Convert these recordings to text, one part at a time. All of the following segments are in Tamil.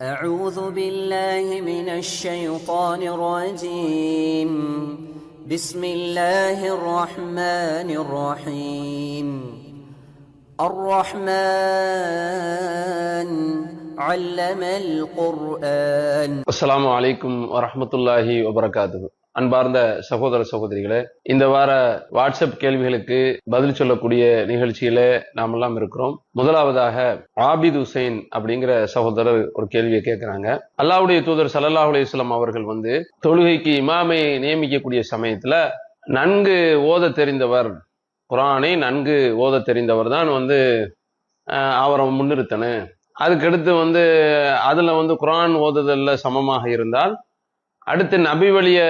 أعوذ بالله من الشيطان الرجيم. بسم الله الرحمن الرحيم. الرحمن علم القرآن. السلام عليكم ورحمة الله وبركاته. அன்பார்ந்த சகோதர சகோதரிகளே இந்த வார வாட்ஸ்அப் கேள்விகளுக்கு பதில் சொல்லக்கூடிய நிகழ்ச்சியில நாம் எல்லாம் இருக்கிறோம். முதலாவதாக ஆபித் ஹுசைன் அப்படிங்கிற சகோதரர் ஒரு கேள்வியை கேட்கிறாங்க. அல்லாவுடைய தூதர் ஸல்லல்லாஹு அலைஹி அவர்கள் வந்து தொழுகைக்கு இமாமை நியமிக்கக்கூடிய சமயத்துல நன்கு ஓத தெரிந்தவர் குரானை நன்கு ஓத தெரிந்தவர் தான் வந்து அவரை முன்னிறுத்தனு. அதுக்கடுத்து வந்து அதுல வந்து குரான் ஓதுதல்ல சமமாக இருந்தால் அடுத்து நபி வழிய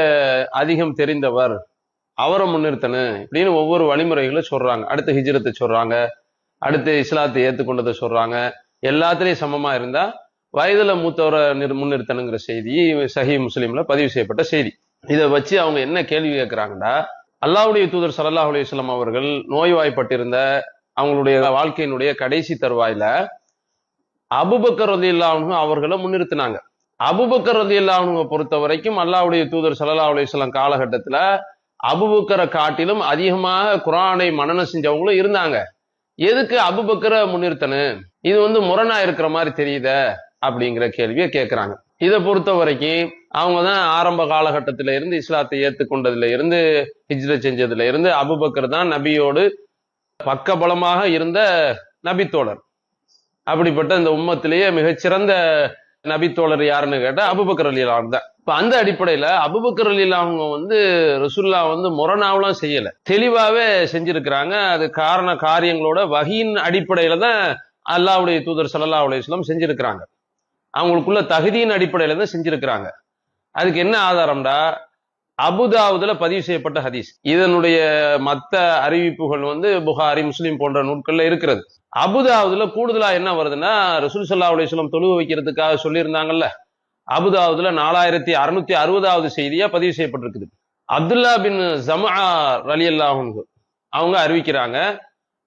அதிகம் தெரிந்தவர் அவரை முன்னிறுத்தணும் இப்படின்னு ஒவ்வொரு வழிமுறைகளும் சொல்றாங்க. அடுத்து ஹிஜ்ரத்தை சொல்றாங்க. அடுத்து இஸ்லாத்தை ஏத்துக்கொண்டதை சொல்றாங்க. எல்லாத்துலேயும் சமமா இருந்தா வயதுல மூத்தவரை நிறு- முன்னிறுத்தணுங்கிற செய்தி சஹி முஸ்லீம்ல பதிவு செய்யப்பட்ட செய்தி. இதை வச்சு அவங்க என்ன கேள்வி கேட்குறாங்கன்னா அல்லாவுடைய தூதர் ஸல்லல்லாஹு அலைஹி அவர்கள் நோய்வாய்ப்பட்டிருந்த அவங்களுடைய வாழ்க்கையினுடைய கடைசி தருவாயில அபுபக்கர் இல்லாமல் அவர்களை முன்னிறுத்தினாங்க. அபுபக்கர் இல்லாம பொறுத்த வரைக்கும் அல்லாவுடைய தூதர் சல்லா அலைஹி வஸல்லம் காலகட்டத்துல அபுபக்கரை காட்டிலும் அதிகமாக குரானை மனனம் செஞ்சவங்களும் இருந்தாங்க. எதுக்கு அபுபக்கரை முன்னிறுத்தணும் இது வந்து முரணா இருக்கிற மாதிரி தெரியுதே அப்படிங்கிற கேள்வியை கேட்கிறாங்க இதை பொறுத்த வரைக்கும் அவங்க தான் ஆரம்ப காலகட்டத்தில இருந்து இஸ்லாத்தை ஏற்றுக்கொண்டதுல இருந்து ஹிஜ்ர செஞ்சதுல இருந்து அபுபக்கர் தான் நபியோடு பக்கபலமாக இருந்த நபித்தோழர். அப்படிப்பட்ட இந்த உம்மத்திலேயே மிகச்சிறந்த நபித்தோழர் யாருன்னு கேட்டா அபுபக்கர் அலிலாம் தான் இப்ப அந்த அடிப்படையில அபுபக்கர் அலிலாம் அவங்க வந்து ரசுல்லா வந்து முரணாவெல்லாம் செய்யல. தெளிவாவே செஞ்சிருக்கிறாங்க. அது காரண காரியங்களோட வகையின் அடிப்படையில தான் அல்லாவுடைய தூதர் சல்லா அலைஹி செஞ்சிருக்கிறாங்க. அவங்களுக்குள்ள தகுதியின் அடிப்படையில தான் செஞ்சிருக்கிறாங்க. அதுக்கு என்ன ஆதாரம்டா? அபுதாவுதுல பதிவு செய்யப்பட்ட ஹதீஸ். இதனுடைய மத்த அறிவிப்புகள் வந்து புகாரி முஸ்லீம் போன்ற நூட்கள்ல இருக்கிறது. அபுதாவுதுல கூடுதலா என்ன வருதுன்னா ரசூல் சல்லா அலிஸ்லம் தொழுவு வைக்கிறதுக்காக சொல்லியிருந்தாங்கல்ல. அபுதாவுதுல நாலாயிரத்தி அறுநூத்தி அறுபதாவது செய்தியா பதிவு செய்யப்பட்டிருக்குது. அப்துல்லா பின் ஜமா ரலியல்லாஹு அன்ஹு அவங்க அறிவிக்கிறாங்க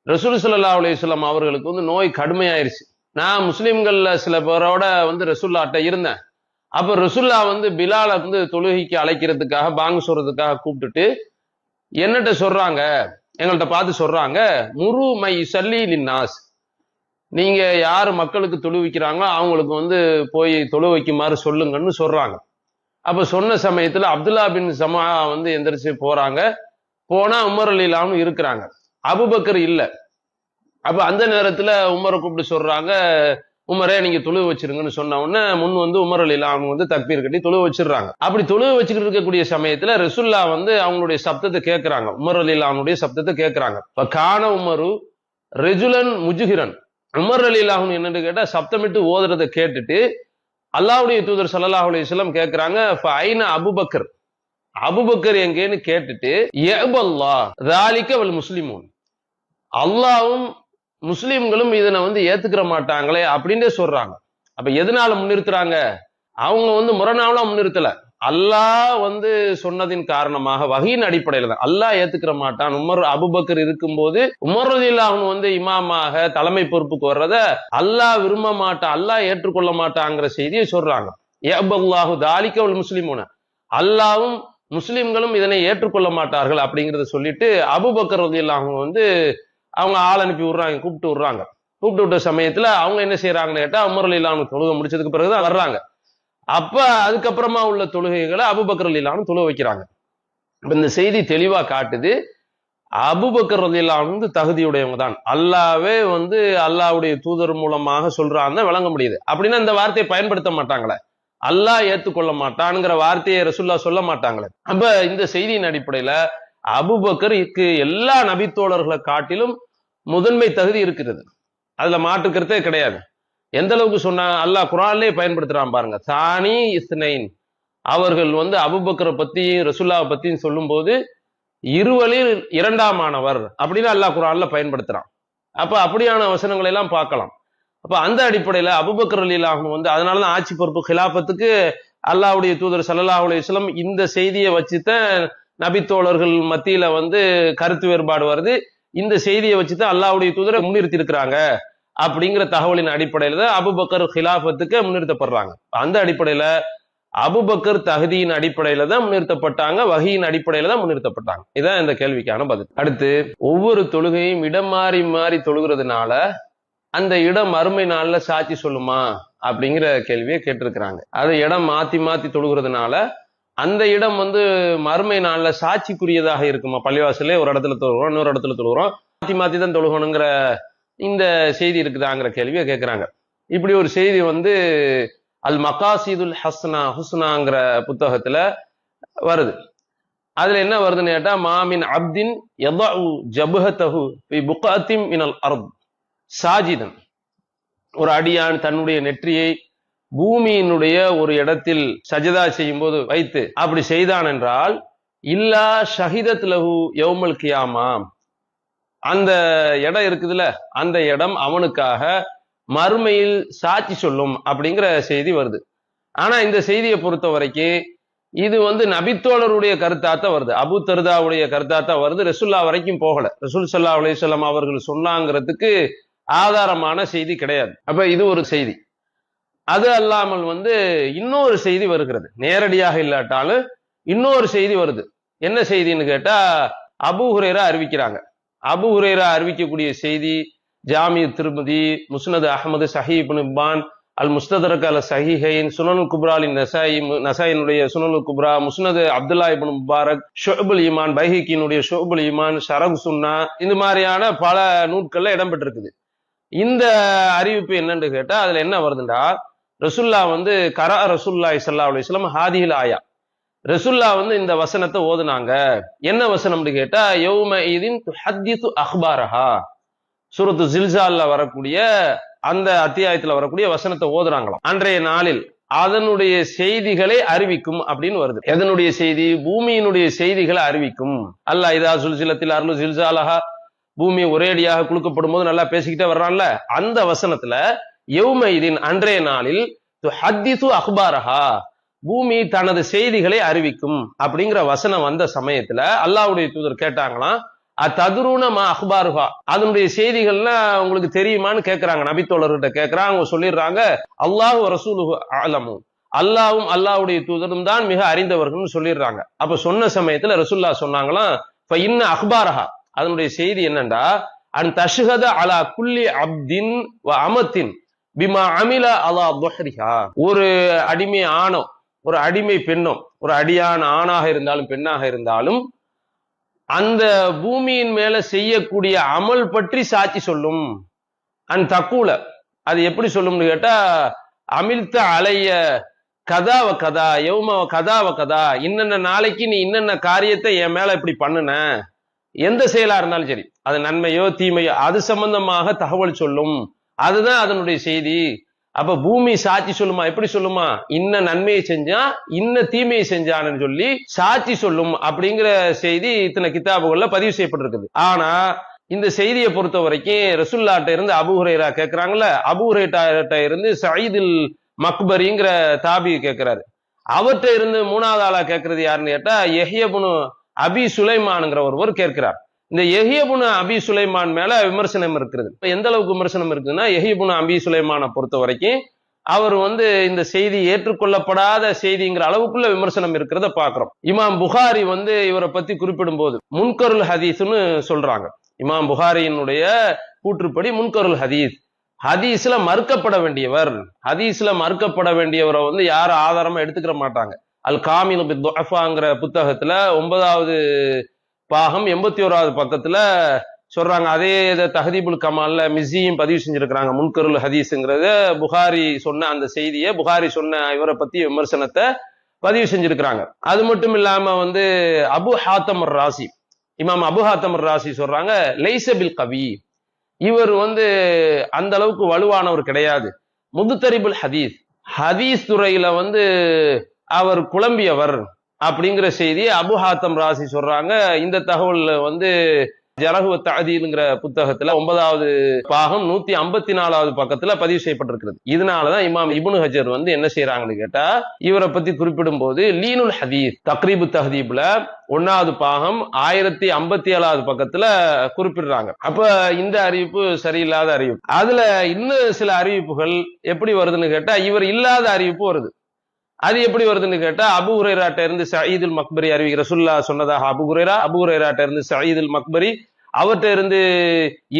ரசூல் சல்லா அலிஸ்லாம் அவர்களுக்கு வந்து நோய் கடுமையாயிருச்சு. நான் முஸ்லீம்கள்ல சில பேரோட வந்து ரசுல்லாட்ட இருந்தேன். அப்ப ரசுல்லா வந்து பிலாலை வந்து தொழுகைக்கு அழைக்கிறதுக்காக பாங்கு சொல்றதுக்காக கூப்பிட்டுட்டு என்னட்ட சொல்றாங்க எங்கள்கிட்ட பார்த்து சொல்றாங்க முரு மை சல்லி லின்னாஸ். நீங்க யார் மக்களுக்கு தொழு வைக்கிறாங்களோ அவங்களுக்கு வந்து போய் தொழு வைக்குமாறு சொல்லுங்கன்னு சொல்றாங்க. அப்ப சொன்ன சமயத்துல அப்துல்லா பின் சமா வந்து எந்திரிச்சு போறாங்க. போனா உமர் அலிலான்னு இருக்கிறாங்க. அபுபக்கர் இல்ல. அப்ப அந்த நேரத்துல உமரை கூப்பிட்டு சொல்றாங்க உமரே நீங்க தொழுவு வச்சிருங்கன்னு சொன்ன உடனே முன் வந்து உமர் அலிலா அவங்க வந்து தக்பீர் கட்டி தொழுவு வச்சிடுறாங்க. அப்படி தொழுவு வச்சுக்கிட்டு இருக்கக்கூடிய சமயத்துல ரசுல்லா வந்து அவங்களுடைய சப்தத்தை கேட்கறாங்க உமர் அலிலானுடைய சப்தத்தை கேட்கிறாங்க இப்ப கான உமரு ரெஜுலன் முஜுகிரன் உமர் அலிலாஹன் என்னன்னு கேட்டா சப்தமிட்டு ஓதுறதை கேட்டுட்டு அல்லாஹ்வுடைய தூதர் சல்லாஹ் அலிஸ்லாம் கேட்கிறாங்க ஐன அபுபக்கர். அபுபக்கர் எங்கேன்னு கேட்டுட்டு யபல்லா ராலிக்க அவள் முஸ்லிமோன். அல்லாவும் முஸ்லீம்களும் இதனை வந்து ஏத்துக்கிற மாட்டாங்களே அப்படின்னே சொல்றாங்க. அப்ப எதனால முன்னிறுத்துறாங்க? அவங்க வந்து முரணாவெல்லாம் முன்னிறுத்தல. அல்லாஹ் வந்து சொன்னதின் காரணமாக வகையின் அடிப்படையில தான். அல்லாஹ் ஏத்துக்கிற மாட்டான். உமர் அபுபக்கர் இருக்கும்போது உமர் ரதில்லாஹன் வந்து இமாமாக தலைமை பொறுப்புக்கு வர்றத அல்லாஹ் விரும்ப மாட்டான் அல்லாஹ் ஏற்றுக்கொள்ள மாட்டாங்கிற செய்தியை சொல்றாங்க. யபல்லாஹு தாலிக்கவல் முஸ்லிமுன. அல்லாவும் முஸ்லிம்களும் இதனை ஏற்றுக்கொள்ள மாட்டார்கள் அப்படிங்கறத சொல்லிட்டு அபுபக்கர் ரதில்லாஹன் வந்து அவங்க ஆள் அனுப்பி விடுறாங்க கூப்பிட்டு விடுறாங்க. கூப்பிட்டு விட்ட சமயத்துல அவங்க என்ன செய்யறாங்கன்னு கேட்டா உமர் அலிலானு தொழுகை முடிச்சதுக்கு பிறகுதான் வர்றாங்க. அப்ப அதுக்கப்புறமா உள்ள தொழுகைகளை அபுபக்கர் அலிலானு தொழுக வைக்கிறாங்க. இந்த செய்தி தெளிவா காட்டுது. அபுபக்கர் வந்து தகுதியுடையவங்க தான் அல்லாவே வந்து அல்லாஹ்வுடைய தூதர் மூலமாக சொல்றான்னு விளங்க முடியுது. அப்படின்னா இந்த வார்த்தையை பயன்படுத்த மாட்டாங்களே. அல்லாஹ் ஏத்துக்கொள்ள மாட்டான்ங்கிற வார்த்தையை ரசுல்லா சொல்ல மாட்டாங்களே. அப்ப இந்த செய்தியின் அடிப்படையில அபுபக்கருக்கு எல்லா நபித்தோழர்களை காட்டிலும் முதன்மை தகுதி இருக்கிறது. அதுல மாற்றுக்கிறதே கிடையாது. எந்த அளவுக்கு சொன்னா அல்லாஹ் குரான்லயே பயன்படுத்துறான் பாருங்க. தானி இஸ்னைன். அவர்கள் வந்து அபுபக்கரை பத்தியும் ரசுல்லாவை பத்தியும் சொல்லும்போது இருவலில் இரண்டாமானவர் அப்படின்னு அல்லாஹ் குரான்ல பயன்படுத்துறான். அப்ப அப்படியான வசனங்களை எல்லாம் பார்க்கலாம். அப்ப அந்த அடிப்படையில அபுபக்கர் அலிலாகும் வந்து அதனாலதான் ஆட்சி பொறுப்பு கிலாபத்துக்கு அல்லாவுடைய தூதர் சல்லாஹ் அலைஹி இந்த செய்தியை வச்சுதான் நபித்தோழர்கள் மத்தியில வந்து கருத்து வேறுபாடு வருது. இந்த செய்தியை வச்சுதான் அல்லாவுடைய தூதரை முன்னிறுத்தி இருக்கிறாங்க அப்படிங்கிற தகவலின் அடிப்படையில தான் அபுபக்கர் ஹிலாஃபத்துக்கு முன்னிறுத்தப்படுறாங்க. அந்த அடிப்படையில அபுபக்கர் தகுதியின் அடிப்படையில தான் முன்னிறுத்தப்பட்டாங்க. வகையின் அடிப்படையில தான் முன்னிறுத்தப்பட்டாங்க. இதான் இந்த கேள்விக்கான பதில். அடுத்து ஒவ்வொரு தொழுகையும் இடம் மாறி மாறி தொழுகிறதுனால அந்த இடம் மறுமை நாள்ல சாட்சி சொல்லுமா? அப்படிங்கிற கேள்வியை கேட்டிருக்கிறாங்க. அது இடம் மாத்தி மாத்தி தொழுகிறதுனால அந்த இடம் வந்து மறுமை நாள்ல சாட்சிக்குரியதாக இருக்குமா? பள்ளிவாசலே ஒரு இடத்துல தொழுகிறோம் இன்னொரு இடத்துல தொழுகிறோம். மாத்தி மாற்றி தான் தொழுகணுங்கிற இந்த செய்தி இருக்குதாங்கிற கேள்வியை கேட்குறாங்க இப்படி ஒரு செய்தி வந்து அல் மக்காசீதுல் ஹஸ்னா ஹுஸ்னாங்கிற புத்தகத்துல வருது. அதுல என்ன வருதுன்னு கேட்டா மாமின் அப்தின் யதஉ ஜபஹதஹு ஃபி புகாத்தின் மினல் அர்த். சாஜிதன் ஒரு அடியான் தன்னுடைய நெற்றியை பூமியினுடைய ஒரு இடத்தில் சஜதா செய்யும் போது வைத்து அப்படி செய்தான் என்றால் இல்லா ஷஹிதத் லஹு யௌமல் கியாமா அந்த இடம் இருக்குதுல்ல அந்த இடம் அவனுக்காக மறுமையில் சாட்சி சொல்லும் அப்படிங்கிற செய்தி வருது. ஆனா இந்த செய்தியை பொறுத்த வரைக்கும் இது வந்து நபித்தோழருடைய கருத்தாத்த வருது. அபு தர்தாவுடைய கருத்தாத்த வருது. ரசுல்லா வரைக்கும் போகல. ரசூல் சல்லா அலையம் அவர்கள் சொன்னாங்கிறதுக்கு ஆதாரமான செய்தி கிடையாது. அப்ப இது ஒரு செய்தி. அது அல்லாமல் வந்து இன்னொரு செய்தி வருகிறது. நேரடியாக இல்லாட்டாலும் இன்னொரு செய்தி வருது. என்ன செய்தின்னு கேட்டா அபு ஹுரேரா அறிவிக்கிறாங்க. அபு ஹுரேரா அறிவிக்கக்கூடிய செய்தி ஜாமிய திருமதி முஸ்னது அகமது சஹீப் இபான் அல் முஸ்ததரக் அல் சஹிஹைன் சுனல் குப்ராலின் நசாயி நசாயினுடைய சுனல் குப்ரா முஸ்னது அப்துல்லா இப்னு முபாரக் ஷோபுல் ஈமான் பைஹிக்கினுடைய ஷோபுல் ஈமான் ஷரக் சுன்னா இந்த மாதிரியான பல நூட்கள்ல இடம்பெற்றிருக்குது. இந்த அறிவிப்பு என்னன்னு கேட்டா அதுல என்ன வருதுண்டா ரசுல்லா வந்து கரா ரசுல்லா சல்லா அலுவலம் ஹாதிஹில் ஆயா. ரசுல்லா வந்து இந்த வசனத்தை ஓதுனாங்க. என்ன வசனம்னு கேட்டா யௌம இதின் ஹத்தித்து அஹ்பாரஹா. சூரத்து வரக்கூடிய அந்த அத்தியாயத்துல வரக்கூடிய வசனத்தை ஓதுறாங்களாம். அன்றைய நாளில் அதனுடைய செய்திகளை அறிவிக்கும் அப்படின்னு வருது. எதனுடைய செய்தி? பூமியினுடைய செய்திகளை அறிவிக்கும். அல்ல இதா சுல்சிலத்தில் அருள் ஜில்சாலஹா பூமி ஒரேடியாக குலுக்கப்படும் போது நல்லா பேசிக்கிட்டே வர்றான்ல. அந்த வசனத்துல யௌமைதின் அன்றைய நாளில் ஹத்திசு அக்பாரஹா பூமி தனது செய்திகளை அறிவிக்கும் அப்படிங்கிற வசனம் வந்த சமயத்துல அல்லாவுடைய தூதர் கேட்டாங்களாம் அத்ததுருணமா அஹ்பாருஹா? அதனுடைய செய்திகள்லாம் உங்களுக்கு தெரியுமான்னு கேட்கிறாங்க நபித்தோழர்கிட்ட கேட்கறாங்க அவங்க சொல்லிடுறாங்க அல்லாஹு ரசூலு ஆலமும் அல்லாவும் அல்லாவுடைய தூதரும் தான் மிக அறிந்தவர்கள்னு சொல்லிடுறாங்க. அப்ப சொன்ன சமயத்துல ரசுல்லா சொன்னாங்களாம் இப்ப இன்ன அக்பாரஹா அதனுடைய செய்தி என்னண்டா அன் தஷ்ஹத அலா குல்லி அப்தின் வ அமத்தின். பிமா அமில அலா துஹரிஹா. ஒரு அடிமை ஆணோ ஒரு அடிமை பெண்ணோ ஒரு அடியான ஆணாக இருந்தாலும் பெண்ணாக இருந்தாலும் அந்த பூமியின் மேல செய்யக்கூடிய அமல் பற்றி சாட்சி சொல்லும். அந் தக்கூல அது எப்படி சொல்லும்னு கேட்டா அமிழ்த்த அலைய கதாவ கதா யௌம கதாவ கதா இன்னென்ன நாளைக்கு நீ இன்னென்ன காரியத்தை என் மேல இப்படி பண்ணுன எந்த செயலா இருந்தாலும் சரி அது நன்மையோ தீமையோ அது சம்பந்தமாக தகவல் சொல்லும். அதுதான் அதனுடைய செய்தி. அப்ப பூமி சாட்சி சொல்லுமா? எப்படி சொல்லுமா? இன்ன நன்மையை செஞ்சா இன்ன தீமையை செஞ்சான்னு சொல்லி சாட்சி சொல்லும் அப்படிங்கிற செய்தி இத்தனை கித்தாபுகள்ல பதிவு செய்யப்பட்டிருக்குது. ஆனா இந்த செய்தியை பொறுத்த வரைக்கும் ரசுல்லாட்ட இருந்து அபுஹுரேரா கேட்கிறாங்கல்ல அபுஹுரேட்டாட்ட இருந்து சயீதில் மக்பரிங்கிற தாபி கேட்கிறாரு அவர்கிட்ட இருந்து மூணாவது ஆளா கேட்கறது யாருன்னு கேட்டா எஹியபுனு அபி சுலைமானுங்கிற ஒருவர் கேட்கிறார் இந்த எஹியபுன அபி சுலைமான் மேல விமர்சனம் இருக்கிறது இப்ப எந்த அளவுக்கு விமர்சனம் இருக்குதுன்னா எஹியபுன அபி சுலைமானை பொறுத்த வரைக்கும் அவர் வந்து இந்த செய்தி ஏற்றுக்கொள்ளப்படாத செய்திங்கிற அளவுக்குள்ள விமர்சனம் இருக்கிறத பாக்குறோம். இமாம் புகாரி வந்து இவரை பத்தி குறிப்பிடும் போது முன்கருள் ஹதீஸ்னு சொல்றாங்க. இமாம் புகாரியினுடைய கூற்றுப்படி முன்கருள் ஹதீஸ். ஹதீஸ்ல மறுக்கப்பட வேண்டியவர் ஹதீஸ்ல மறுக்கப்பட வேண்டியவரை வந்து யாரும் ஆதாரமா எடுத்துக்கிற மாட்டாங்க. அல் காமின் புத்தகத்துல ஒன்பதாவது பாகம் எண்பத்தி ஓராவது பக்கத்துல சொல்றாங்க. அதே இதை தஹதீபுல் கமால்ல மிஸ்ஸியும் பதிவு செஞ்சிருக்கிறாங்க. முன்கருள் ஹதீஸ்ங்கிறத. புகாரி சொன்ன அந்த செய்தியை புகாரி சொன்ன இவரை பத்தி விமர்சனத்தை பதிவு செஞ்சிருக்கிறாங்க. அது மட்டும் இல்லாம வந்து அபு ஹாத்தம் ராசி இமாம் அபு ஹாத்தம் ராசி சொல்றாங்க லைசபில் கவி இவர் வந்து அந்த அளவுக்கு வலுவானவர் கிடையாது. முதுத்தரிபுல் ஹதீஸ் ஹதீஸ் துறையில வந்து அவர் குழம்பியவர். அப்படிங்கிற செய்தி அபுஹாத்தம் ராசி சொல்றாங்க. இந்த தகவல் வந்து ஜரகுவ தாதீலுங்கிற புத்தகத்துல ஒன்பதாவது பாகம் நூத்தி ஐம்பத்தி நாலாவது பக்கத்துல பதிவு செய்யப்பட்டிருக்கிறது. இதனாலதான் இமாம் இபுனு ஹஜர் வந்து என்ன செய்யறாங்கன்னு கேட்டா இவரை பத்தி குறிப்பிடும் போது லீனுல் ஹதீஸ் தக்ரீபு தஹதீப்ல ஒன்னாவது பாகம் ஆயிரத்தி ஐம்பத்தி ஏழாவது பக்கத்துல குறிப்பிடுறாங்க. அப்ப இந்த அறிவிப்பு சரியில்லாத அறிவிப்பு. அதுல இன்னும் சில அறிவிப்புகள் எப்படி வருதுன்னு கேட்டா இவர் இல்லாத அறிவிப்பு வருது. அது எப்படி வருதுன்னு கேட்டா அபு ஹுரேராட்ட இருந்து சயீதுல் மக்பரி அறிவிக்கிற சுல்லா சொன்னதாக அபு ஹுரேரா அபு ஹுரேராட்ட இருந்து சயீதுல் மக்பரி அவர்கிட்ட இருந்து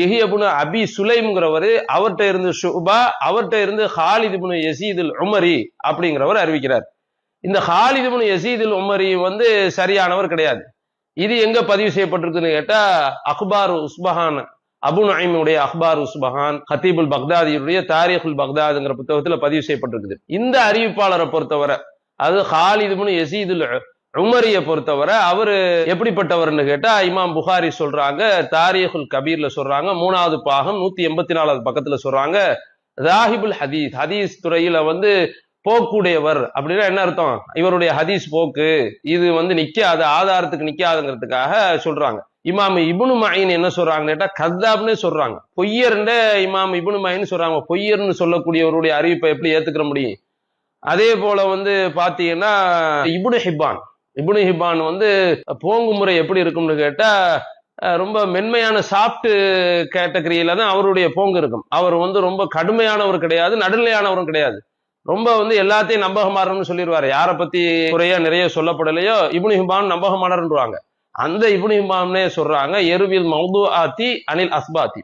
எஹியபுனு அபி சுலைம்ங்கிறவர் அவர்கிட்ட இருந்து ஷுபா அவர்கிட்ட இருந்து ஹாலிதுபுனு எசீதுல் உமரி அப்படிங்கிறவர் அறிவிக்கிறார். இந்த ஹாலிதுபுனு எசீதுல் உமரி வந்து சரியானவர் கிடையாது. இது எங்க பதிவு செய்யப்பட்டிருக்குன்னு கேட்டா அக்பார் உஸ்பஹான் அபு நைமுடைய அக்பார் உஸ்பஹான் ஹத்தீபுல் பக்தாதியுடைய தாரிஹுல் பக்தாதுங்கிற புத்தகத்துல பதிவு செய்யப்பட்டிருக்குது. இந்த அறிவிப்பாளரை பொறுத்தவரை அது ஹாலிதுபுனு எசீதுல் உமரிய பொறுத்தவரை அவர் எப்படிப்பட்டவர்னு கேட்டா இமாம் புகாரி சொல்றாங்க தாரியகுல் கபீர்ல சொல்றாங்க மூணாவது பாகம் நூத்தி எண்பத்தி நாலாவது பக்கத்துல சொல்றாங்க ராஹிபுல் ஹதீஸ் ஹதீஸ் துறையில வந்து போக்குடையவர் அப்படின்னா என்ன அர்த்தம்? இவருடைய ஹதீஸ் போக்கு இது வந்து நிக்காது ஆதாரத்துக்கு நிக்காதுங்கிறதுக்காக சொல்றாங்க. இமாம் இபுனு மாயின் என்ன சொல்றாங்கன்னு கேட்டா கத்தாப்னு சொல்றாங்க. பொய்யர்ன்ற இமாம் இபுனு மயின் சொல்றாங்க. பொய்யர்னு சொல்லக்கூடியவருடைய அறிவிப்பை எப்படி ஏத்துக்கிற முடியும்? அதே போல வந்து பாத்தீங்கன்னா இபுனு ஹிப்பான். இபுனு ஹிப்பான் வந்து போங்கு முறை எப்படி இருக்கும்னு கேட்டா ரொம்ப மென்மையான சாஃப்ட் கேட்டகரியில தான் அவருடைய போங்கு இருக்கும். அவர் வந்து ரொம்ப கடுமையானவர் கிடையாது நடுநிலையானவரும் கிடையாது. ரொம்ப வந்து எல்லாத்தையும் நம்பகமாறன்னு சொல்லிடுவாரு. யாரை பத்தி குறையா நிறைய சொல்லப்படலையோ இபுனு ஹிபான் நம்பகமானர்ன்றாங்க அந்த இப்னு ஹிபான்னே சொல்றாங்க எருவில் மௌது ஆத்தி அனில் அஸ்பாத்தி.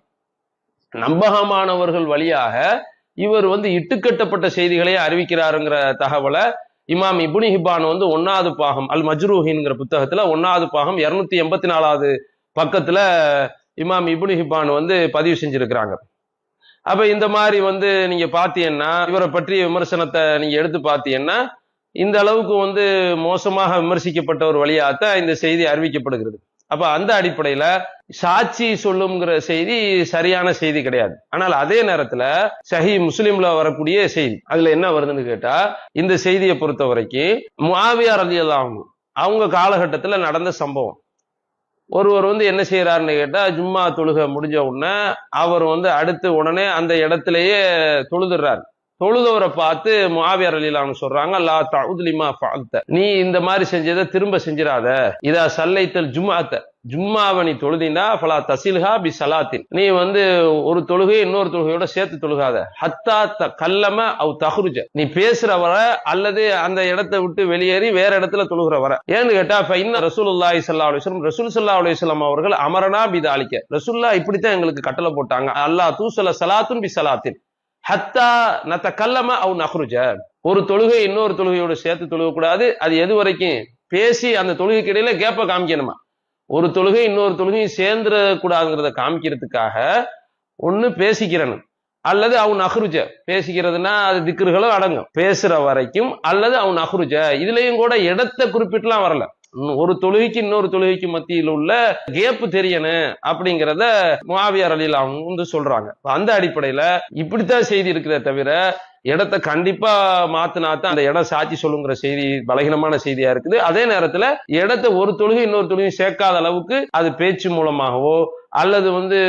நம்பகமானவர்கள் வழியாக இவர் வந்து இட்டுக்கட்டப்பட்ட செய்திகளை அறிவிக்கிறாருங்கிற தகவலை இமாம் இபுனி ஹிபான் வந்து ஒன்னாவது பாகம் அல் மஜ்ரூஹின்ங்கிற புத்தகத்துல ஒன்னாவது பாகம் இருநூத்தி எண்பத்தி நாலாவது பக்கத்துல இமாம் இபுனி ஹிபான் வந்து பதிவு செஞ்சிருக்கிறாங்க. அப்ப இந்த மாதிரி வந்து நீங்க பாத்தீங்கன்னா இவரை பற்றிய விமர்சனத்தை நீங்க எடுத்து பாத்தீங்கன்னா இந்த அளவுக்கு வந்து மோசமாக விமர்சிக்கப்பட்ட ஒரு வழியாகத்தான் இந்த செய்தி அறிவிக்கப்படுகிறது. அப்ப அந்த அடிப்படையில சாட்சி சொல்லுங்கிற செய்தி சரியான செய்தி கிடையாது. ஆனால் அதே நேரத்துல சஹி முஸ்லிம்ல வரக்கூடிய செய்தி அதுல என்ன வருதுன்னு கேட்டா இந்த செய்தியை பொறுத்த வரைக்கும் முஆவியார் ரலி அவங்க காலகட்டத்துல நடந்த சம்பவம். ஒருவர் வந்து என்ன செய்யறாருன்னு கேட்டா ஜும்மா தொழுகை முடிஞ்ச உடனே அவர் வந்து அடுத்து உடனே அந்த இடத்திலேயே தொழுதுறாரு. தொழுதவரை பார்த்து முஆவியார் அலிலான்னு சொல்றாங்க லா தவுதுலிமா ஃபால்த நீ இந்த மாதிரி செஞ்சதை திரும்ப செஞ்சிடாத. இதா சல்லைத்தல் ஜும்மாத்த ஜும்மாவை நீ தொழுதினா ஃபலா தசில்ஹா பி சலாத்தின். நீ வந்து ஒரு தொழுகை இன்னொரு தொழுகையோட சேர்த்து தொழுகாத. ஹத்தா த கல்லம அவ் தஹ்ருஜ. நீ பேசுற வர அல்லது அந்த இடத்தை விட்டு வெளியேறி வேற இடத்துல தொழுகிற வர. ஏன்னு கேட்டா இப்ப இன்னும் ரசூலுல்லாஹி ஸல்லல்லாஹு அலைஹி ரசூல் சல்லா அலுவலம் அவர்கள் அமரனா பிதாலிக்க. ரசூல்லா இப்படித்தான் எங்களுக்கு கட்டளை போட்டாங்க. அல்லாஹ் தூசல சலாத்துன் பி சலாத்தின். ஹத்தா நத்த கல்லம அவ் நஹ்ருஜ. ஒரு தொழுகை இன்னொரு தொழுகையோட சேர்த்து தொழுகக்கூடாது. அது எது வரைக்கும்? பேசி அந்த தொழுகைக்கு இடையில கேப்ப காமிக்கணுமா? ஒரு தொழுகை இன்னொரு தொழுகையும் சேர்ந்துட கூடாதுங்கிறத காமிக்கிறதுக்காக ஒண்ணு பேசிக்கிறணும். அல்லது அவன் அஹ்ருஜ பேசிக்கிறதுனா அது திக்ருகளும் அடங்கும். பேசுற வரைக்கும் அல்லது அவன் அஹ்ருஜ இதுலயும் கூட இடத்தை குறிப்பிட்டுலாம் வரல. ஒரு தொழுகைக்கு இன்னொரு தொழுகைக்கு மத்தியில் உள்ள கேப்பு தெரியணும் அப்படிங்கிறத மாவியார் அலியில் அவங்க வந்து சொல்றாங்க. அந்த அடிப்படையில இப்படித்தான் செய்தி இருக்கிறத தவிர இடத்தை கண்டிப்பா மாத்தினாத்தான் அந்த இடம் சாட்சி சொல்லுங்கிற செய்தி பலகீனமான செய்தியா இருக்குது. அதே நேரத்துல இடத்தை ஒரு தொழுகை இன்னொரு தொழுகை சேர்க்காத அளவுக்கு அது பேச்சு மூலமாகவோ அல்லது வந்து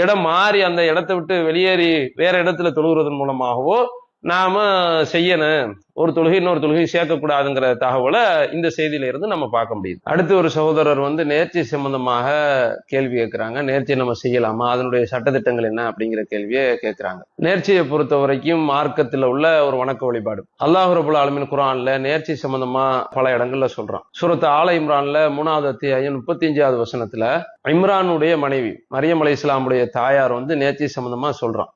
இடம் மாறி அந்த இடத்தை விட்டு வெளியேறி வேற இடத்துல தொழுகிறதன் மூலமாகவோ நாம் செய்யணும். ஒரு தொழுகை இன்னொரு தொழுகை சேர்க்கக்கூடாதுங்கிற தகவலை இந்த செய்தியில இருந்து நம்ம பார்க்க முடியுது. அடுத்து ஒரு சகோதரர் வந்து நேர்ச்சி சம்பந்தமாக கேள்வி கேட்குறாங்க. நேர்ச்சியை நம்ம செய்யலாமா? அதனுடைய சட்டத்திட்டங்கள் என்ன அப்படிங்கிற கேள்வியை கேட்குறாங்க. நேர்ச்சியை பொறுத்த வரைக்கும் மார்க்கத்தில் உள்ள ஒரு வணக்க வழிபாடு. அல்லாஹ் ரபுல் ஆலமின் குரான்ல நேர்ச்சி சம்பந்தமா பல இடங்கள்ல சொல்றான். சுரத் ஆல இம்ரான்ல மூணாவது அத்தியாயம் முப்பத்தி அஞ்சாவது வசனத்துல இம்ரானுடைய மனைவி மரியம் அலை இஸ்லாமுடைய தாயார் வந்து நேர்ச்சி சம்பந்தமா சொல்றான்.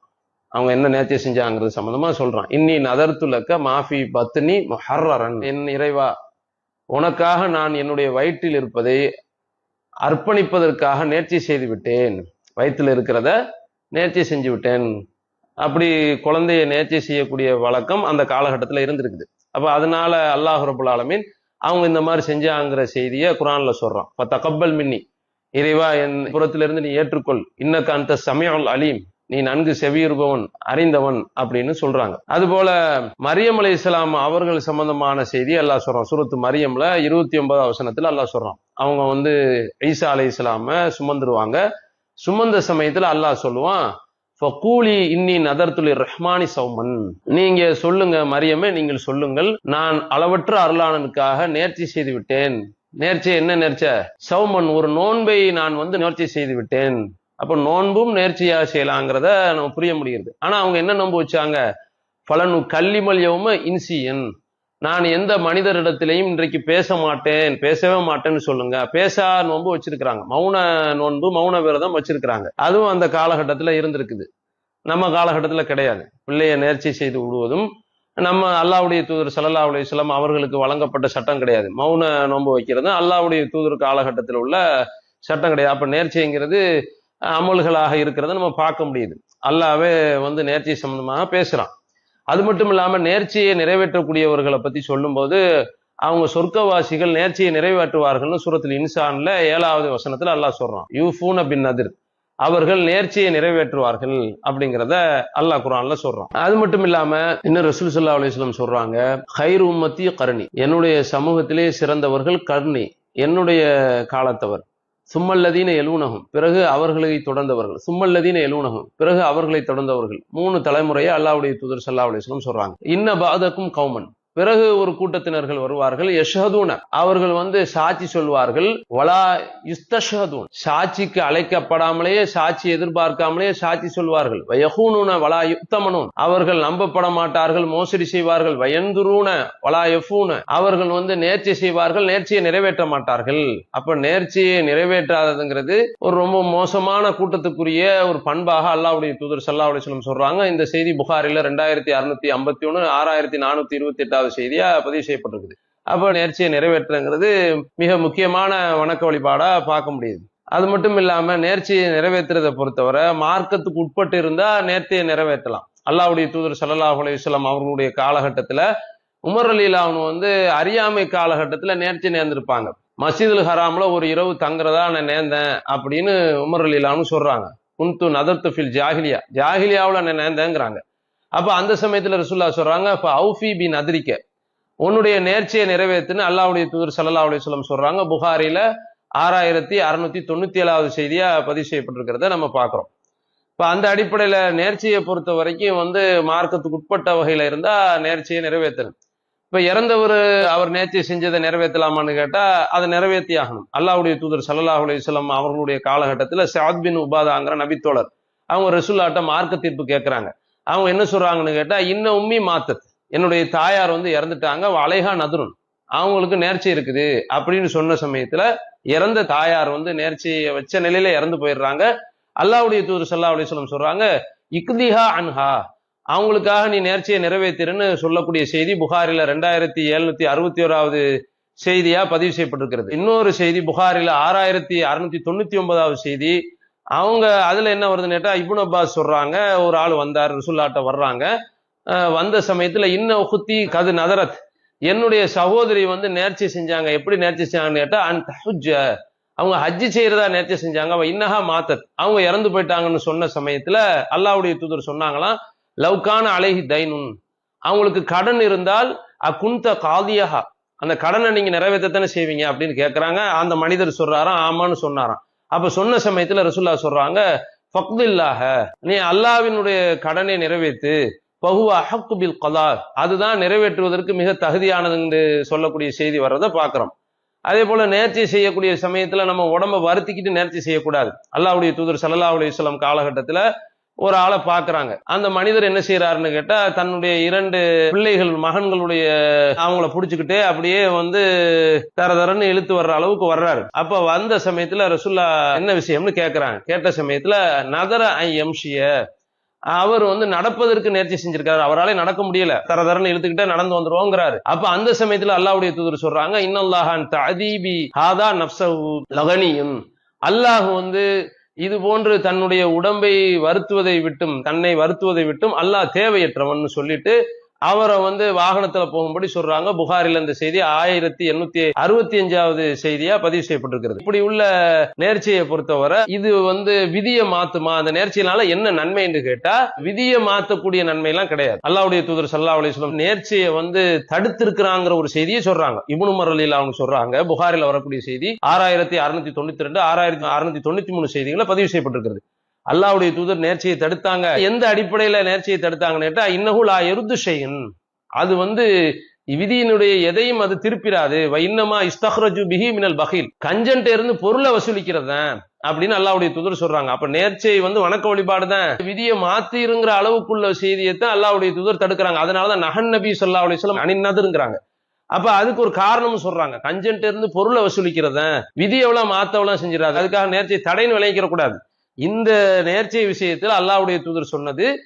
அவங்க என்ன நேர்த்தி செஞ்சாங்கிறது சம்மந்தமாக சொல்றான். இன்னி நதர்த்துலக்க மாஃபி பத்னி ஹர்ரரன் என் இறைவா உனக்காக நான் என்னுடைய வயிற்றில் இருப்பதை அர்ப்பணிப்பதற்காக நேர்ச்சி செய்து விட்டேன் வயிற்றில் இருக்கிறத நேர்ச்சி செஞ்சு விட்டேன் அப்படி குழந்தைய நேர்ச்சி செய்யக்கூடிய வழக்கம் அந்த காலகட்டத்தில் இருந்திருக்குது. அப்போ அதனால அல்லாஹ் ரபுல் ஆலமீன் அவங்க இந்த மாதிரி செஞ்சாங்கிற செய்தியை குரான்ல சொல்றான். இப்போ தகப்பல் மின்னி இறைவா என் புறத்திலிருந்து நீ ஏற்றுக்கொள். இன்னக்கு அந்த சமயம் அலீம். நீ நன்கு செவியுறுபவன் அறிந்தவன் அப்படின்னு சொல்றாங்க. அதுபோல மரியம் அலி இஸ்லாம் அவர்கள் சம்பந்தமான செய்தி அல்லாஹ் சொல்றான். சூரத்து மரியம்ல இருபத்தி ஒன்பதாவது வசனத்துல அல்லாஹ் சொல்றான். அவங்க வந்து ஈசா அலை இஸ்லாம சுமந்துருவாங்க. சுமந்த சமயத்துல அல்லாஹ் சொல்லுவான் ஃபகூலி இன்னி நதர்துலி ரஹ்மானி சௌமன். நீங்க சொல்லுங்க மரியமே நீங்கள் சொல்லுங்கள். நான் அளவற்ற அருளாளனுக்காக நேர்ச்சி செய்து விட்டேன் நேர்ச்சி என்ன நேர்ச்ச? சௌமன் ஒரு நோன்பை நான் வந்து நேர்ச்சி செய்து விட்டேன் அப்ப நோன்பும் நேர்ச்சியாக செய்யலாங்கிறத நம்ம புரிய முடியுது ஆனா அவங்க என்ன நோன்பு வச்சாங்க? பலனு கல்லிமல் யௌம இன்சியன். நான் எந்த மனிதரிடத்திலையும் இன்றைக்கு பேச மாட்டேன் பேசவே மாட்டேன்னு சொல்லுங்க. பேசா நோன்பு வச்சிருக்கிறாங்க. மௌன நோன்பு மௌன விரதம் வச்சிருக்கிறாங்க. அதுவும் அந்த காலகட்டத்தில் இருந்திருக்குது. நம்ம காலகட்டத்தில் கிடையாது. பிள்ளைய நேர்ச்சி செய்து விடுவதும் நம்ம அல்லாவுடைய தூதர் சல்லல்லா சிலம் அவர்களுக்கு வழங்கப்பட்ட சட்டம் கிடையாது. மௌன நோன்பு வைக்கிறதும் அல்லாவுடைய தூதர் காலகட்டத்தில் உள்ள சட்டம் கிடையாது. அப்போ நேர்ச்சிங்கிறது அமல்களாக இருக்கிறத நம்ம பார்க்க முடியுது. அல்லாவே வந்து நேர்ச்சி சம்பந்தமாக பேசுகிறான் அது மட்டும் இல்லாமல் நேர்ச்சியை நிறைவேற்றக்கூடியவர்களை பற்றி சொல்லும்போது அவங்க சொர்க்கவாசிகள் நேர்ச்சியை நிறைவேற்றுவார்கள்னு சூரத்தில் இன்சான்ல ஏழாவது வசனத்தில் அல்லாஹ் யூ யூஃபூன பின் நதிர். அவர்கள் நேர்ச்சியை நிறைவேற்றுவார்கள் அப்படிங்கிறத அல்லாஹ் குரான்ல சொல்றான். அது மட்டும் இல்லாம இன்னும் ரசூல் சல்லா அலிஸ்லாம் சொல்றாங்க ஹைர் உம்மத்தி கருணி. என்னுடைய சமூகத்திலே சிறந்தவர்கள் கருணி. என்னுடைய காலத்தவர். சும்மல்லதீன எலூனகம் பிறகு அவர்களை தொடர்ந்தவர்கள். சும்மல்லதீன எலூனகம் பிறகு அவர்களை தொடர்ந்தவர்கள். மூணு தலைமுறையை அல்லாவுடைய தூதர் சல்லா அலிஸ்லாம் சொல்றாங்க. இன்ன பாதக்கும் கவுமன் பிறகு ஒரு கூட்டத்தினர்கள் வருவார்கள். யஷதூன அவர்கள் வந்து சாட்சி சொல்வார்கள். வலா யுஸ்தஷஹதூன். சாட்சிக்கு அழைக்கப்படாமலேயே சாட்சி எதிர்பார்க்காமலேயே சாட்சி சொல்வார்கள். வயகூனுன வலா யுக்தமனூன். அவர்கள் நம்பப்பட மாட்டார்கள் மோசடி செய்வார்கள். வயந்துருன வலா எஃபூன அவர்கள் வந்து நேர்ச்சி செய்வார்கள் நேர்ச்சியை நிறைவேற்ற மாட்டார்கள். அப்ப நேர்ச்சியை நிறைவேற்றாததுங்கிறது ஒரு ரொம்ப மோசமான கூட்டத்துக்குரிய ஒரு பண்பாக அல்லாவுடைய தூதர் சல்லாவுடைய அலிஸ்லம் சொல்றாங்க. இந்த செய்தி புகாரில ரெண்டாயிரத்தி அறுநூத்தி ஐம்பத்தி ஒன்னு ஆறாயிரத்தி நானூத்தி இருபத்தி எட்டாவது செய்தியா பதிவு செய்யப்பட்டிருக்குது. அப்போ நேர்ச்சியை நிறைவேற்றுங்கிறது மிக முக்கியமான வணக்க வழிபாடா பார்க்க முடியுது. அது மட்டும் இல்லாம நேர்ச்சியை நிறைவேற்றுறதை பொறுத்தவரை மார்க்கத்துக்கு உட்பட்டு இருந்தா நேர்த்தியை நிறைவேற்றலாம். அல்லாவுடைய தூதர் சல்லாஹ் அலையுஸ்லாம் அவர்களுடைய காலகட்டத்துல உமர் அலிலா அவனு வந்து அறியாமை காலகட்டத்துல நேர்த்தி நேர்ந்திருப்பாங்க. மசீதுல் ஹராம்ல ஒரு இரவு தங்குறதா நான் நேர்ந்தேன் அப்படின்னு உமர் அலிலான்னு சொல்றாங்க. குன்து நதர்த்து ஃபில் ஜாகிலியா ஜாகிலியாவுல நான் நேர்ந்தேங்கிறாங்க. அப்போ அந்த சமயத்தில் ரசுல்லா சொல்றாங்க இப்போ அவுஃபி பின் அதிரிக்க உன்னுடைய நேர்ச்சியை நிறைவேற்றுன்னு அல்லாவுடைய தூதர் சல்லா அலி சொல்லம் சொல்றாங்க. புகாரியில் ஆறாயிரத்தி அறுநூத்தி தொண்ணூத்தி ஏழாவது செய்தியா பதிவு செய்யப்பட்டிருக்கிறத நம்ம பார்க்குறோம். இப்போ அந்த அடிப்படையில நேர்ச்சியை பொறுத்த வரைக்கும் வந்து மார்க்கத்துக்கு உட்பட்ட வகையில் இருந்தால் நேர்ச்சியை நிறைவேற்றணும். இப்போ இறந்தவர் அவர் நேர்ச்சி செஞ்சதை நிறைவேற்றலாமான்னு கேட்டால் அதை நிறைவேற்றி ஆகணும். அல்லாவுடைய தூதர் சல்லாஹ் அலிஸ்லாம் அவர்களுடைய காலகட்டத்தில் சாத் பின் உபாதாங்கிற நபித்தோழர். அவங்க ரசுல்லாட்ட மார்க்க தீர்ப்பு கேட்கறாங்க. அவங்க என்ன சொல்றாங்கன்னு கேட்டால் இன்ன உம்மி மாத்தத். என்னுடைய தாயார் வந்து இறந்துட்டாங்க அலைகா நதுரன். அவங்களுக்கு நேர்ச்சி இருக்குது அப்படின்னு சொன்ன சமயத்துல இறந்த தாயார் வந்து நேர்ச்சியை வச்ச நிலையில இறந்து போயிடுறாங்க. அல்லாவுடைய தூர் சல்லா அலிஸ்லம் சொல்றாங்க இக்திஹா அன்ஹா. அவங்களுக்காக நீ நேர்ச்சியை நிறைவேற்றிருன்னு சொல்லக்கூடிய செய்தி புகாரில ரெண்டாயிரத்தி எழுநூத்தி அறுபத்தி ஓராவது செய்தியா பதிவு செய்யப்பட்டிருக்கிறது. இன்னொரு செய்தி புகாரில ஆறாயிரத்தி அறுநூத்தி தொண்ணூத்தி ஒன்பதாவது செய்தி அவங்க அதில் என்ன வருதுன்னு கேட்டால் இபுன் அப்பாஸ் சொல்கிறாங்க ஒரு ஆள் வந்தார் ரசுல்லாட்ட வர்றாங்க. வந்த சமயத்தில் இன்னும் குத்தி கது நதரத். என்னுடைய சகோதரி வந்து நேர்ச்சி செஞ்சாங்க. எப்படி நேர்ச்சி செஞ்சாங்கன்னு கேட்டால் அன் தஹுஜ அவங்க ஹஜ்ஜி செய்கிறதா நேர்ச்சி செஞ்சாங்க. அவள் இன்னஹா மாத்தத். அவங்க இறந்து போயிட்டாங்கன்னு சொன்ன சமயத்தில் அல்லாவுடைய தூதர் சொன்னாங்களாம் லவ்கான அழகி தைனுன். அவங்களுக்கு கடன் இருந்தால் அக்குந்த காதியஹா. அந்த கடனை நீங்கள் நிறைவேற்றத்தானே செய்வீங்க அப்படின்னு கேட்குறாங்க அந்த மனிதர் சொல்கிறாராம் ஆமான்னு சொன்னாராம். அப்ப சொன்ன சமயத்துல ரசுல்லா சொல்றாங்க ஃபக்தில்லாக நீ அல்லாவினுடைய கடனை நிறைவேற்று. பகுவா அஹக்கு பில் அதுதான் நிறைவேற்றுவதற்கு மிக தகுதியானது என்று சொல்லக்கூடிய செய்தி வர்றதை பார்க்குறோம். அதே போல நேர்ச்சி செய்யக்கூடிய சமயத்துல நம்ம உடம்ப வருத்திக்கிட்டு நேர்ச்சி செய்யக்கூடாது. அல்லாவுடைய தூதர் சல்லா அலுவலம் காலகட்டத்துல ஒரு ஆளை பாக்குறாங்க அந்த மனிதர் என்ன செய்யறாருன்னு கேட்டா தன்னுடைய இரண்டு பிள்ளைகள் மகன்களுடைய அவங்கள புடிச்சுக்கிட்டே அப்படியே வந்து தர தரன்னு இழுத்து வர்ற அளவுக்கு வர்றாரு. அப்ப வந்த சமயத்துல ரசுல்லா என்ன விஷயம்னு கேக்குறாங்க. கேட்ட சமயத்துல நகர ஐ எம்ஷிய அவர் வந்து நடப்பதற்கு நேர்ச்சி செஞ்சிருக்காரு. அவராலே நடக்க முடியல. தர தரன்னு இழுத்துக்கிட்டே நடந்து வந்துருவோங்கிறாரு. அப்ப அந்த சமயத்துல அல்லாவுடைய தூதர் சொல்றாங்க இன்னல்லாஹான் ததீபி ஹாதா நப்சவு லகனியும் அல்லாஹ் வந்து இது போன்று தன்னுடைய உடம்பை வருத்துவதை விட்டும் தன்னை வருத்துவதை விட்டும் அல்லாஹ் தேவையற்றவன் சொல்லிட்டு அவரை வந்து வாகனத்துல போகும்படி சொல்றாங்க. புகாரில் இந்த செய்தி ஆயிரத்தி எண்ணூத்தி அறுபத்தி அஞ்சாவது செய்தியா பதிவு செய்யப்பட்டிருக்கிறது. இப்படி உள்ள நேர்ச்சியை பொறுத்தவரை இது வந்து விதியை மாத்துமா? அந்த நேர்ச்சியினால என்ன நன்மை என்று கேட்டா விதியை மாத்தக்கூடிய நன்மை எல்லாம் கிடையாது. அல்லாவுடைய தூதர் சல்லா அலிஸ்லாம் நேர்ச்சியை வந்து தடுத்திருக்கிறாங்கிற ஒரு செய்தியை சொல்றாங்க. இபுனு மரலில் அவங்க சொல்றாங்க. புகாரில் வரக்கூடிய செய்தி ஆறாயிரத்தி அறுநூத்தி தொண்ணூத்தி ரெண்டு ஆறாயிரத்தி அறுநூத்தி தொண்ணூத்தி மூணு செய்திகளை பதிவு செய்யப்பட்டிருக்கிறது. அல்லாவுடைய தூதர் நேர்ச்சியை தடுத்தாங்க. எந்த அடிப்படையில நேர்ச்சியை தடுத்தாங்கன்னு கேட்டா இன்னகுலா எருது செய்யன் அது வந்து விதியினுடைய எதையும் அது திருப்பிடாது வைன்னமா இஸ்தஹ்ரஜு பிஹி மினல் பஹில் கஞ்சன்ட்ட இருந்து பொருளை வசூலிக்கிறது அப்படின்னு அல்லாவுடைய தூதர் சொல்றாங்க. அப்ப நேர்ச்சை வந்து வணக்க வழிபாடு தான். விதியை மாத்திருங்கிற அளவுக்குள்ள செய்தியத்தான் அல்லாவுடைய தூதர் தடுக்கிறாங்க. அதனாலதான் நகன் நபி சொல்லா அலி சொல்லம் அணிநதுங்கிறாங்க அப்ப அதுக்கு ஒரு காரணம் சொல்றாங்க. கஞ்சன்ட்ட இருந்து பொருளை வசூலிக்கிறத விதி மாத்தவெல்லாம் செஞ்சிடாது. அதுக்காக நேர்ச்சை தடைன்னு விளைவிக்கிற கூடாது. இந்த நேர்ச்சை விஷயத்தில் அல்லாவுடைய தூதர் சொன்னது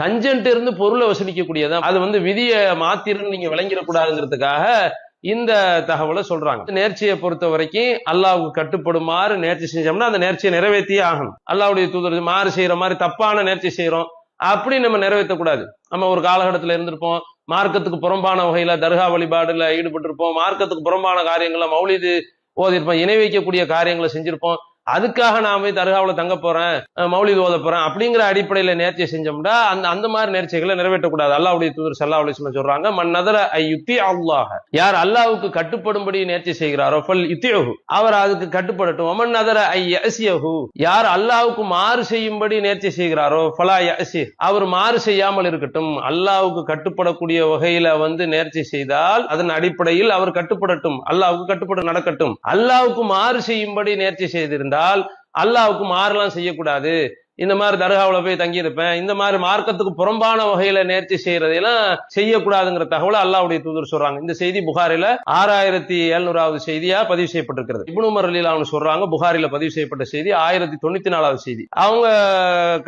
கஞ்சன்ட் இருந்து பொருளை வசூலிக்கக்கூடியதான் அது வந்து விதியை மாத்திருந்து நீங்க விளங்கிடக்கூடாதுங்கிறதுக்காக இந்த தகவலை சொல்றாங்க. நேர்ச்சியை பொறுத்த வரைக்கும் அல்லாவுக்கு கட்டுப்படுமாறு நேர்ச்சி செஞ்சோம்னா அந்த நேர்ச்சியை நிறைவேற்றியே ஆகணும். அல்லாவுடைய தூதர் மாறு செய்யற மாதிரி தப்பான நேர்ச்சி செய்யறோம். அப்படி நம்ம நிறைவேற்றக்கூடாது. நம்ம ஒரு காலகட்டத்தில் இருந்திருப்போம். மார்க்கத்துக்கு புறம்பான வகையில தர்கா வழிபாடுல ஈடுபட்டிருப்போம். மார்க்கத்துக்கு புறம்பான காரியங்களை மௌலிது ஓதிருப்போம் இணை வைக்கக்கூடிய காரியங்களை செஞ்சிருப்போம். அதுக்காக நான் போய் தர்காவில் தங்க போறேன் மௌலி ஓத போறேன் அப்படிங்கிற அடிப்படையில நேர்ச்சியை செஞ்சோம்னா அந்த அந்த மாதிரி நேர்ச்சிகளை நிறைவேற்றக்கூடாது. அல்லாவுடைய தூதர் சல்லா அலிஸ்லாம் சொல்றாங்க மன் நதர ஐ யுத்தி அல்லாஹ். யார் அல்லாவுக்கு கட்டுப்படும்படி நேர்ச்சி செய்கிறாரோ பல் யுத்தியஹு அவர் அதுக்கு கட்டுப்படட்டும். அமன் நதர ஐ யசியஹு யார் அல்லாவுக்கு மாறு செய்யும்படி நேர்ச்சி செய்கிறாரோ ஃபலா யசி அவர் மாறு செய்யாமல் இருக்கட்டும். அல்லாவுக்கு கட்டுப்படக்கூடிய வகையில வந்து நேர்ச்சி செய்தால் அதன் அடிப்படையில் அவர் கட்டுப்படட்டும். அல்லாவுக்கு கட்டுப்பட நடக்கட்டும். அல்லாவுக்கு மாறு செய்யும்படி நேர்ச்சி இருந்தால் அல்லாவுக்கு மாறலாம் செய்யக்கூடாது. இந்த மாதிரி தர்காவில் போய் தங்கியிருப்பேன். இந்த மாதிரி மார்க்கத்துக்கு புறம்பான வகையில நேர்த்தி செய்யறதையெல்லாம் செய்யக்கூடாதுங்கிற தகவலை அல்லாவுடைய தூதர் சொல்றாங்க. இந்த செய்தி புகாரில ஆறாயிரத்தி எழுநூறாவது செய்தியா பதிவு செய்யப்பட்டிருக்கிறது. இப்னு உமர் ரலியல்லாஹு சொல்றாங்க புகாரில பதிவு செய்யப்பட்ட செய்தி ஆயிரத்தி தொண்ணூத்தி நாலாவது செய்தி. அவங்க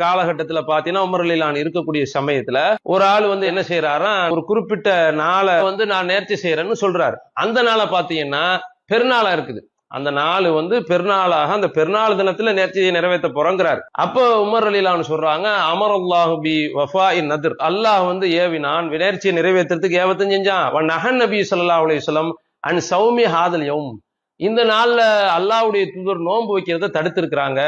காலகட்டத்துல பாத்தீங்கன்னா உமர் அலிலான் இருக்கக்கூடிய சமயத்துல ஒரு ஆள் வந்து என்ன செய்யறாரா ஒரு குறிப்பிட்ட நாளை வந்து நான் நேர்ச்சி செய்யறேன்னு சொல்றாரு. அந்த நாளை பாத்தீங்கன்னா பெருநாளா இருக்குது. அந்த நாள் வந்து பெருநாளாக அந்த பெருநாள் தினத்துல நேர்ச்சியை நிறைவேற்ற போறோங்கிறார். அப்போ உமர் அலிலான்னு சொல்றாங்க அமர் அல்லாஹு பி வஃபா இன் நதிர். அல்லாஹ் வந்து ஏவினான் நேர்ச்சியை நிறைவேற்றுறதுக்கு ஏவத்தம் செஞ்சான். வன் நஹன் நபி சொல்லா அலைஹி அண்ட் சௌமி ஹாதல் யோம். இந்த நாள்ல அல்லாஹ்வுடைய தூதர் நோன்பு வைக்கிறத தடுத்திருக்கிறாங்க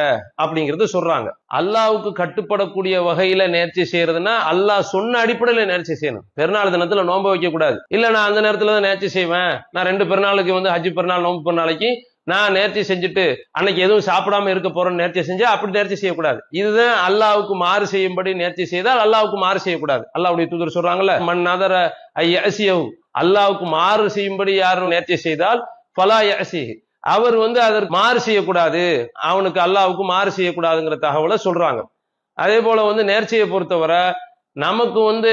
அப்படிங்கறத சொல்றாங்க. அல்லாவுக்கு கட்டுப்படக்கூடிய வகையில நேர்ச்சி செய்யறதுன்னா அல்லாஹ் சொன்ன அடிப்படையில நேர்ச்சி செய்யணும். பெருநாள் தினத்துல நோன்பு வைக்க கூடாது இல்ல நான் அந்த நேரத்துல தான் நேர்ச்சி செய்வேன். நான் ரெண்டு பெருநாளுக்கு வந்து ஹஜ்ஜி பெருநாள் நோன்பு பெருநாளைக்கு நான் நேர்த்தி செஞ்சுட்டு அன்னைக்கு எதுவும் சாப்பிடாம இருக்க போறேன்னு நேர்த்தி செஞ்சா அப்படி நேர்த்தி செய்யக்கூடாது. இதுதான் அல்லாவுக்கு மாறு செய்யும்படி நேர்த்தி செய்தால் அல்லாவுக்கு மாறு செய்யக்கூடாது. அல்லாவுடைய தூதர் சொல்றாங்கல்ல மண் நதர ஐயசியவு அல்லாவுக்கு மாறு செய்யும்படி யாரும் நேர்த்தி செய்தால் பலா யசி அவர் வந்து அதற்கு மாறு செய்யக்கூடாது. அவனுக்கு அல்லாவுக்கு மாறு செய்யக்கூடாதுங்கிற தகவலை சொல்றாங்க. அதே போல வந்து நேர்ச்சியை பொறுத்தவரை நமக்கு வந்து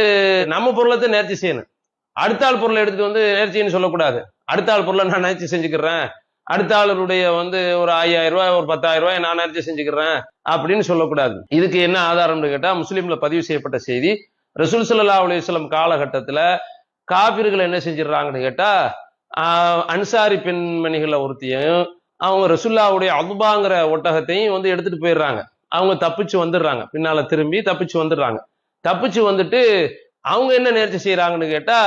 நம்ம பொருளத்தை நேர்த்தி செய்யணும். அடுத்த ஆள் பொருளை எடுத்துட்டு வந்து நேர்ச்சின்னு சொல்லக்கூடாது. அடுத்த ஆள் பொருளை நான் நேர்த்தி செஞ்சுக்கிறேன். அடுத்த ஆளுடைய வந்து ஒரு ஐயாயிரம் ரூபாய் ஒரு பத்தாயிரம் ரூபாய் நான் நேர்ச்சி செஞ்சுக்கிறேன் அப்படின்னு சொல்லக்கூடாது. இதுக்கு என்ன ஆதாரம்னு கேட்டால் முஸ்லீம்ல பதிவு செய்யப்பட்ட செய்தி ரசூல் சல்லா அலுவலம் காலகட்டத்தில் காபிர்கள் என்ன செஞ்சிடறாங்கன்னு கேட்டால் அன்சாரி பெண்மணிகளை ஒருத்தையும் அவங்க ரசுல்லாவுடைய அதுபாங்கிற ஒட்டகத்தையும் வந்து எடுத்துட்டு போயிடுறாங்க. அவங்க தப்பிச்சு வந்துடுறாங்க. பின்னால திரும்பி தப்பிச்சு வந்துடுறாங்க. தப்பிச்சு வந்துட்டு அவங்க என்ன நேர்ச்சி செய்யறாங்கன்னு கேட்டா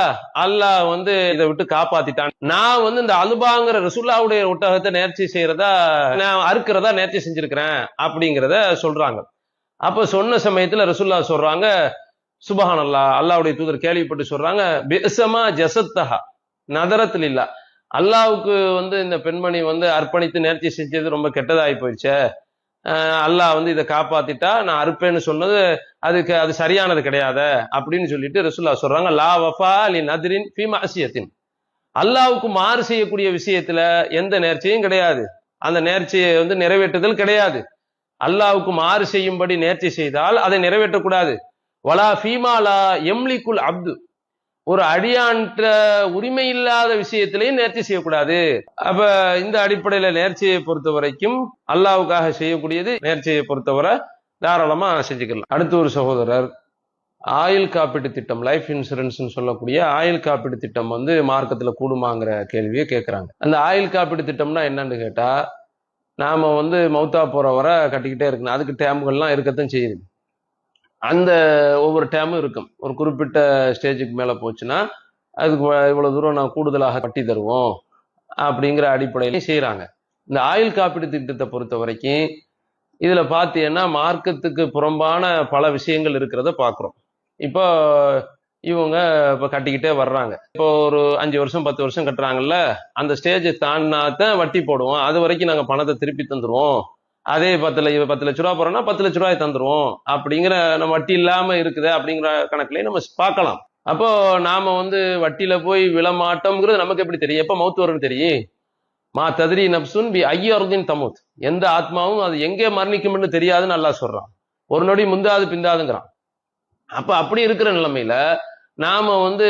அல்லாஹ் வந்து இதை விட்டு காப்பாத்திட்டான். நான் வந்து இந்த அலுபாங்கிற ரசுல்லாவுடைய ஒட்டகத்தை நேர்ச்சி செய்யறதா நான் அறுக்கிறதா நேர்ச்சி செஞ்சிருக்கிறேன் அப்படிங்கிறத சொல்றாங்க. அப்ப சொன்ன சமயத்துல ரசுல்லா சொல்றாங்க சுபஹான் அல்லா அல்லாவுடைய தூதர் கேள்விப்பட்டு சொல்றாங்க பெசமா ஜசத்தஹா நதரத்தில் இல்ல. அல்லாவுக்கு வந்து இந்த பெண்மணி வந்து அர்ப்பணித்து நேர்ச்சி செஞ்சது ரொம்ப கெட்டதாகி போயிடுச்சே. அல்லாஹ் வந்து இதை காப்பாத்திட்டா நான் அறுப்பேன்னு சொன்னது அதுக்கு அது சரியானது கிடையாத அப்படின்னு சொல்லிட்டு ரசுல்லா சொல்றாங்க லா வஃபா அலி நதிரின் ஃபீமா அசியத்தின் அல்லாவுக்கு மாறு செய்யக்கூடிய விஷயத்துல எந்த நேர்ச்சியும் கிடையாது. அந்த நேர்ச்சியை வந்து நிறைவேற்றுதல் கிடையாது. அல்லாவுக்கு மாறு செய்யும்படி நேர்ச்சி செய்தால் அதை நிறைவேற்றக்கூடாது. வலா ஃபீமாலா எம்லிக்குல் அப்து. ஒரு அடியான்ட்ட உரிமை இல்லாத விஷயத்திலையும் நேர்ச்சி செய்யக்கூடாது. அப்ப இந்த அடிப்படையில நேர்ச்சியை பொறுத்த வரைக்கும் அல்லாவுக்காக செய்யக்கூடியது நேர்ச்சியை பொறுத்தவரை தாராளமா செஞ்சுக்கலாம். அடுத்த ஒரு சகோதரர் ஆயுள் காப்பீட்டு திட்டம் லைஃப் இன்சூரன்ஸ்னு சொல்லக்கூடிய ஆயுள் காப்பீடு திட்டம் வந்து மார்க்கத்தில் கூடுமாங்கிற கேள்வியை கேட்குறாங்க அந்த ஆயுள் காப்பீடு திட்டம்னா என்னன்னு கேட்டால் நாம் வந்து மௌத்தா போகிற வரை கட்டிக்கிட்டே இருக்கணும். அதுக்கு டேம்புகள்லாம் இருக்கத்தான் செய்யுது. அந்த ஒவ்வொரு டேமும் இருக்கும். ஒரு குறிப்பிட்ட ஸ்டேஜுக்கு மேலே போச்சுன்னா அதுக்கு இவ்வளோ தூரம் நான் கூடுதலாக கட்டி தருவோம் அப்படிங்கிற அடிப்படையிலையும் செய்கிறாங்க இந்த ஆயுள் காப்பீடு திட்டத்தை பொறுத்த வரைக்கும் இதில் பார்த்தீங்கன்னா மார்க்கத்துக்கு புறம்பான பல விஷயங்கள் இருக்கிறத பார்க்குறோம் இப்போ இவங்க இப்போ கட்டிக்கிட்டே வர்றாங்க. இப்போ ஒரு அஞ்சு வருஷம் பத்து வருஷம் கட்டுறாங்கல்ல அந்த ஸ்டேஜை தாண்டினாத்தான் வட்டி போடுவோம். அது வரைக்கும் நாங்கள் பணத்தை திருப்பி தந்துடுவோம் அதே பத்து பத்து லட்ச ரூபா போறோம்னா பத்து லட்ச ரூபாய் தந்துருவோம். அப்படிங்கிற நம்ம வட்டி இல்லாம இருக்குது அப்படிங்கிற கணக்குலயே நம்ம பார்க்கலாம். அப்போ நாம வந்து வட்டியில போய் விழமாட்டோம்ங்கிறது நமக்கு எப்படி தெரியும்? எப்ப மவுத்து வரும்னு தெரியும்? மா ததிரி நப்சுன் பி ஐயர்தின் தமுத். எந்த ஆத்மாவும் அது எங்கே மரணிக்கும்னு தெரியாதுன்னு நல்லா சொல்றான். ஒரு நொடி முந்தாது பிந்தாதுங்கிறான். அப்ப அப்படி இருக்கிற நிலைமையில நாம வந்து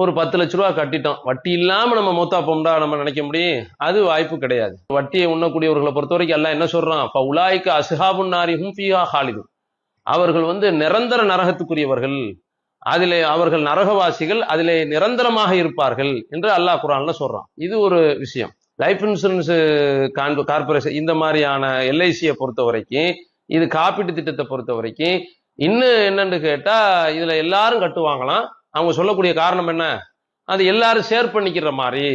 ஒரு பத்து லட்ச ரூபா கட்டிட்டோம். வட்டி இல்லாம நம்ம மூத்தா போம்டா நம்ம நினைக்க முடியும். அது வாய்ப்பு கிடையாது. வட்டியை உண்ணக்கூடியவர்களை பொறுத்த வரைக்கும் எல்லாம் என்ன சொல்றான்? அப்ப உலாய்க்கு அசுஹாபுன் நாரிஹும் ஃபீஹா ஹாலிது அவர்கள் வந்து நிரந்தர நரகத்துக்குரியவர்கள். அதிலே அவர்கள் நரகவாசிகள் அதிலே நிரந்தரமாக இருப்பார்கள் என்று அல்லாஹ் குரான்ல சொல்றான். இது ஒரு விஷயம். லைஃப் இன்சூரன்ஸ் கார்பரேஷன் இந்த மாதிரியான எல்ஐசியை பொறுத்த வரைக்கும் இது காப்பீட்டு திட்டத்தை பொறுத்த வரைக்கும் இன்னும் என்னன்னு கேட்டா இதுல எல்லாரும் கட்டுவாங்களாம். அவங்க சொல்லக்கூடிய காரணம் என்ன? அது எல்லாரும் ஷேர் பண்ணிக்கிற மாதிரி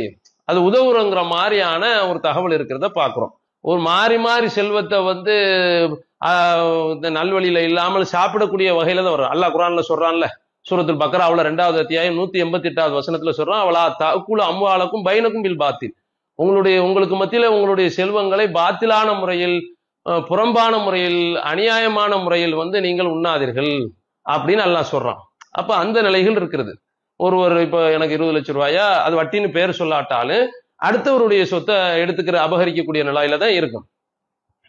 அது உதவுறங்கிற மாதிரியான ஒரு தகவல் இருக்கிறத பார்க்குறோம். ஒரு மாறி மாறி செல்வத்தை வந்து நல்வழியில் இந்த இல்லாமல் சாப்பிடக்கூடிய வகையில தான் வரும் அல்லாஹ் குரான்ல சொல்றான்ல பக்ரா அவளை ரெண்டாவது அத்தியாயம் நூத்தி எண்பத்தி எட்டாவது வசனத்துல சொல்றான் அவளா தகுல அம்மாளுக்கும் பைனக்கும் பில் பாத்தில். உங்களுடைய உங்களுக்கு மத்தியில உங்களுடைய செல்வங்களை பாத்திலான முறையில் புறம்பான முறையில் அநியாயமான முறையில் வந்து நீங்கள் உண்ணாதீர்கள் அப்படின்னு எல்லாம் சொல்றான். அப்ப அந்த நிலைகள் இருக்கிறது. ஒருவர் இப்போ எனக்கு இருபது லட்சம் ரூபாயா? அது வட்டின்னு பேர் சொல்லாட்டாலும் அடுத்தவருடைய சொத்தை எடுத்துக்கிற அபகரிக்கக்கூடிய நிலையில தான் இருக்கும்.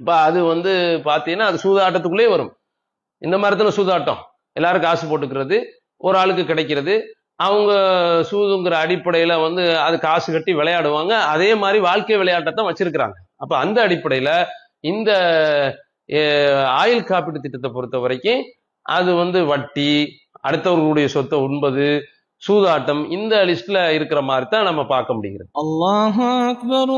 இப்போ அது வந்து பார்த்தீங்கன்னா அது சூதாட்டத்துக்குள்ளே வரும். இந்த மாதிரி தானே சூதாட்டம். எல்லாரும் காசு போட்டுக்கிறது ஒரு ஆளுக்கு கிடைக்கிறது. அவங்க சூதுங்கிற அடிப்படையில் வந்து அது காசு கட்டி விளையாடுவாங்க. அதே மாதிரி வாழ்க்கை விளையாட்டை தான் வச்சிருக்கிறாங்க. அப்போ அந்த அடிப்படையில் இந்த ஆயுள் காப்பீட்டு திட்டத்தை பொறுத்த வரைக்கும் அது வந்து வட்டி அடுத்தவர்களுடைய சொத்தை உண்பது சூதாட்டம் இந்த லிஸ்ட்ல இருக்கிற மாதிரி தான் நம்ம பார்க்க முடிகிறது. அல்லாஹ் அக்பர்